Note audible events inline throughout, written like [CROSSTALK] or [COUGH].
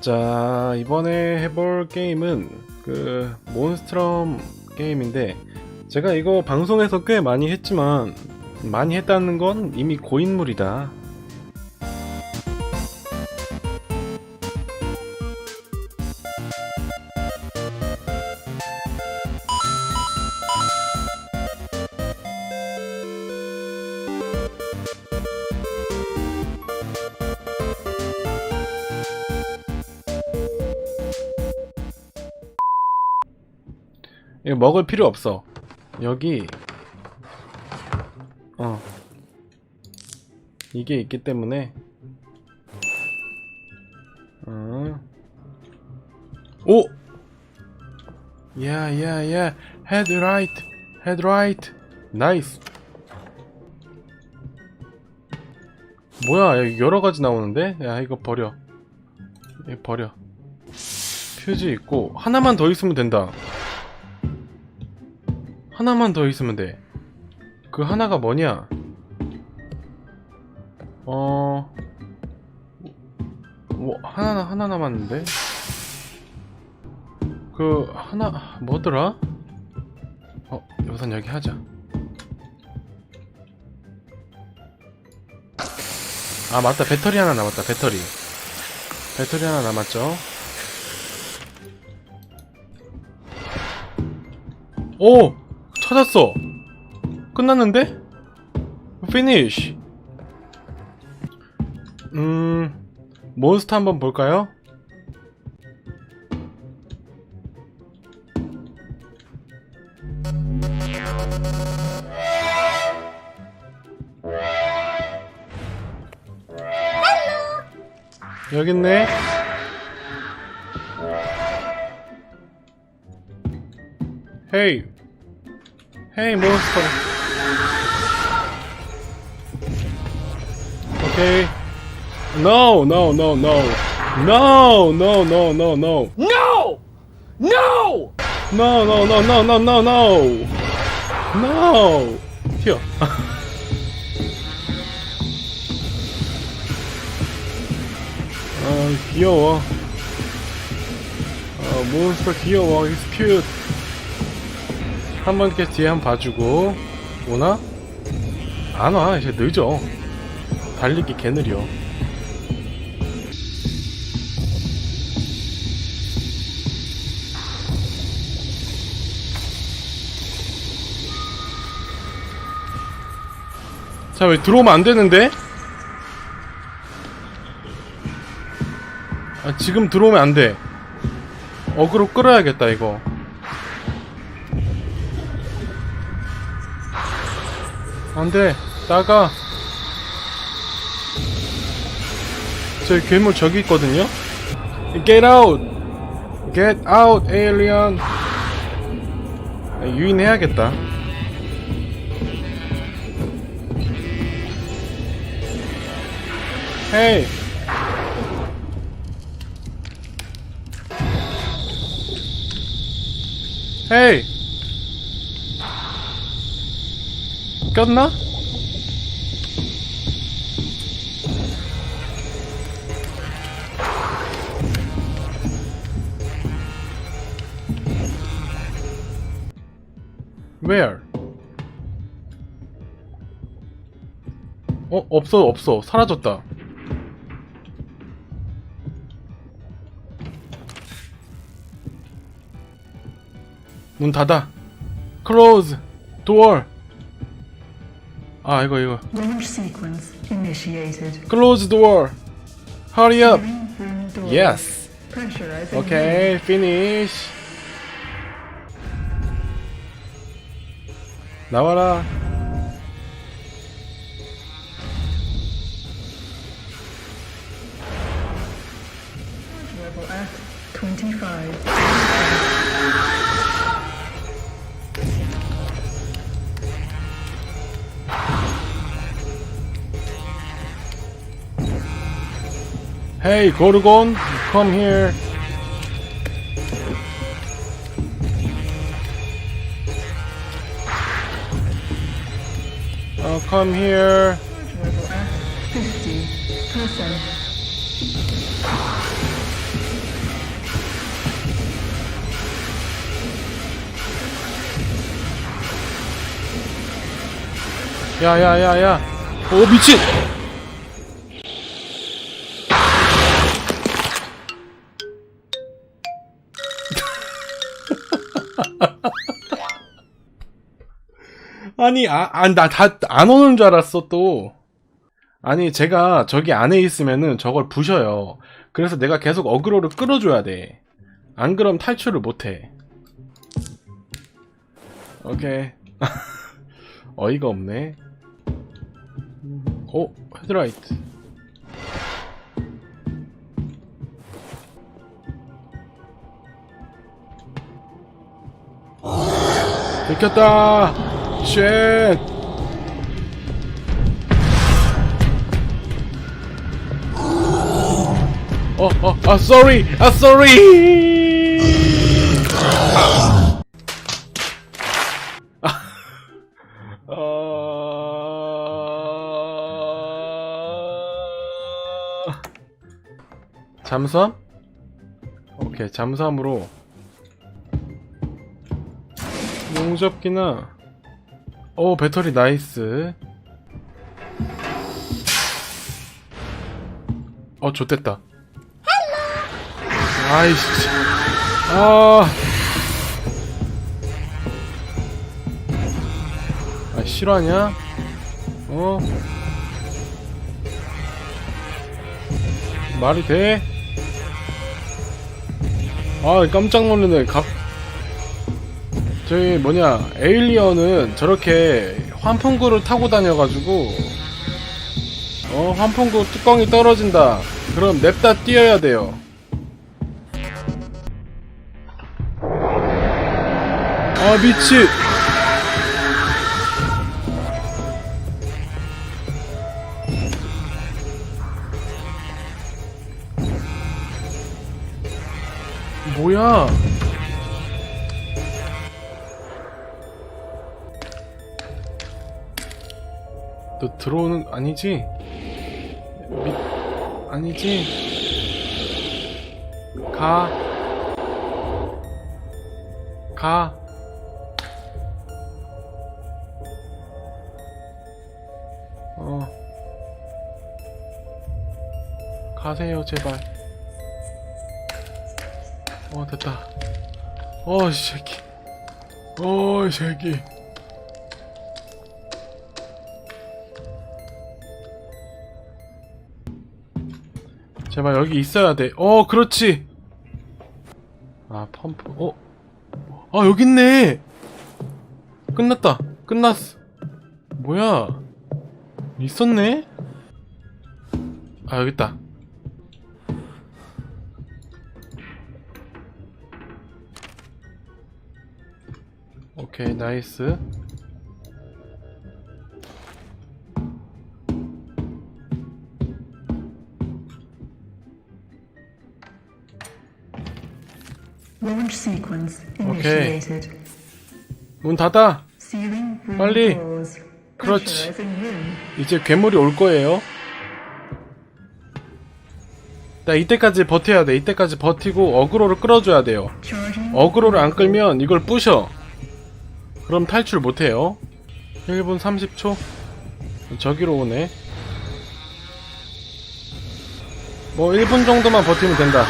자, 이번에 해볼 게임은 그 몬스트럼 게임인데 제가 이거 방송에서 꽤 많이 했지만 많이 했다는 건 이미 고인물이다. 이거 먹을 필요 없어. 여기. 어. 이게 있기 때문에. 어. 오! 야야야 헤드 라이트 헤드 라이트 나이스 뭐야 여기 여러 가지 나오는데? 야 이거 버려. 버려. 퓨즈 있고. 하나만 더 있으면 된다 하나만 더 있으면 돼. 그 하나가 뭐냐? 어, 뭐 하나 하나 남았는데. 그 하나 뭐더라? 어, 우선 여기 하자. 아 맞다 배터리 하나 남았다 배터리. 배터리 하나 남았죠. 오! 찾았어! 끝났는데? 피니쉬! 음... 몬스터 한번 볼까요? 여기 있네. 헤이. Hey, monster. Okay. No, no, no, no. No, no, no, no, no. No! No! No, no, no, no, no, no, no. No. Here. [LAUGHS] uh, Kiowa. Uh, monster Kiowa uh, He's cute. 한 번 이렇게 뒤에 한 번 봐주고 오나? 안 와. 이제 늦어. 달리기 개 느려. 자, 왜 들어오면 안 되는데? 아, 지금 들어오면 안 돼. 어그로 끌어야겠다, 이거. 안 돼. 나가. 저 괴물 저기 있거든요? Get out! Get out, alien! 아, 유인해야겠다. 헤이! 헤이! 꼈나? Where? 어, 없어, 없어. 사라졌다. 문 닫아. Close. 아, 이거, 이거. Launch sequence initiated. Close door. Hurry up. Green room door. Yes. Pressurizing. Okay, finish. 나와라. Level at 25. Hey, Gorgon, come here. Oh, come here. Fifty percent. 야야야야 오 미친 아니 아나 다 안 오는 줄 알았어 또. 아니 제가 저기 안에 있으면은 저걸 부셔요. 그래서 내가 계속 어그로를 끌어줘야 돼안 그럼 탈출을 못해. 오케이. [LAUGHS] 어이가 없네. 오 헤드라이트. 들켰다 쉣 어, 어, 아, sorry, 아, sorry. 어... [LAUGHS] 잠수함? 오케이, 잠수함으로 용접기나 오, 배터리 나이스. 어, 좋됐다. 아이씨. 아. 아, 실화냐? 어? 말이 돼? 아, 깜짝 놀랐네. 갑, 저기, 뭐냐, 에일리언은 저렇게 환풍구를 타고 다녀가지고, 어, 환풍구 뚜껑이 떨어진다. 그럼 냅다 뛰어야 돼요. 아 미치 뭐야 너 들어오는 아니지 미 아니지 가 가. 어. 가세요, 제발. 어, 됐다. 어, 이 새끼. 어, 이 새끼. 제발 여기 있어야 돼. 어, 그렇지. 아, 펌프. 어? 아, 여기 있네. 끝났다. 끝났어. 뭐야? 있었네? 아, 여기 있다. 오케이, 나이스. Launch sequence initiated. 문 닫아. Room 빨리. doors. 그렇지. Pressurizing room. 이제 괴물이 올 거예요. 나 이때까지 버텨야 돼. 이때까지 버티고 어그로를 끌어줘야 돼요. Charging. 어그로를 안 끌면 이걸 부셔. 그럼 탈출 못해요. 1분 30초? 저기로 오네. 뭐 1분 정도만 버티면 된다.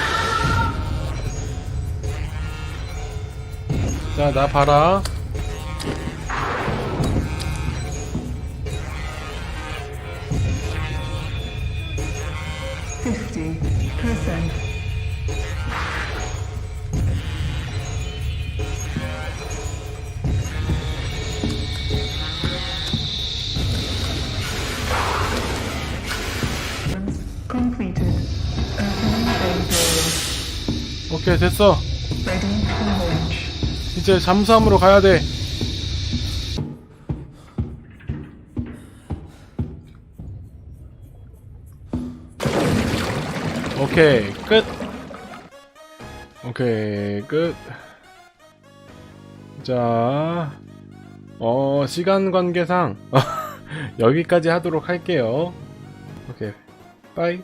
자, 나 봐라. 오케이, 됐어. 이제 잠수함으로 가야 돼. 오케이, 끝. 오케이, 끝. 자, 어, 시간 관계상 [LAUGHS] 여기까지 하도록 할게요. 오케이, 빠이.